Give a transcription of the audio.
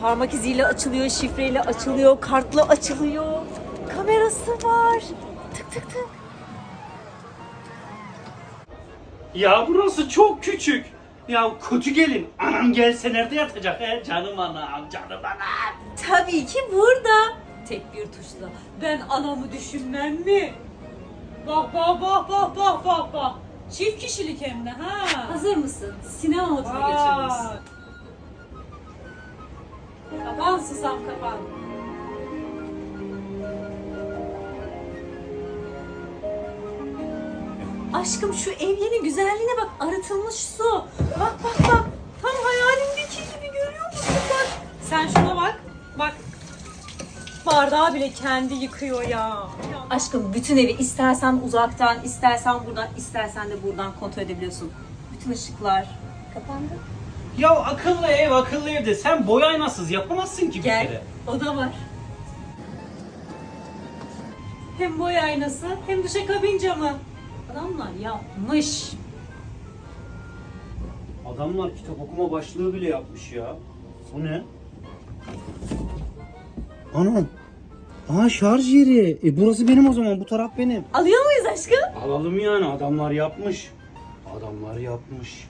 Parmak iziyle açılıyor, şifreyle açılıyor, kartla açılıyor. Kamerası var. Tık tık tık. Ya burası çok küçük. Ya kötü gelin. Anam gelse nerede yatacak he? Canım anam, canım anam. Tabii ki burada. Tek bir tuşla. Ben anamı düşünmem mi? Bak bak bak bak bak bak bak. Çift kişilik hem de ha. Hazır mısın? Sinema moduna geçiyoruz. Kapan susam kapan. Aşkım şu evyenin güzelliğine bak. Arıtılmış su. Bak bak bak. Tam hayalimdeki gibi görüyor musun bak. Sen şuna bak. Bak. Bardağı bile kendi yıkıyor ya. Aşkım bütün evi istersen uzaktan, istersen buradan, istersen de buradan kontrol edebiliyorsun. Bütün ışıklar kapandı. Ya akıllı ev akıllı evde sen boy aynasız yapamazsın ki bir Gel. kere. O da var. Hem boy aynası hem duşakabin camı. Adamlar yapmış. Adamlar kitap okuma başlığı bile yapmış ya. Bu ne? Anam. Aa şarj yeri. E burası benim o zaman. Bu taraf benim. Alıyor muyuz aşkım? Alalım yani. Adamlar yapmış. Adamlar yapmış.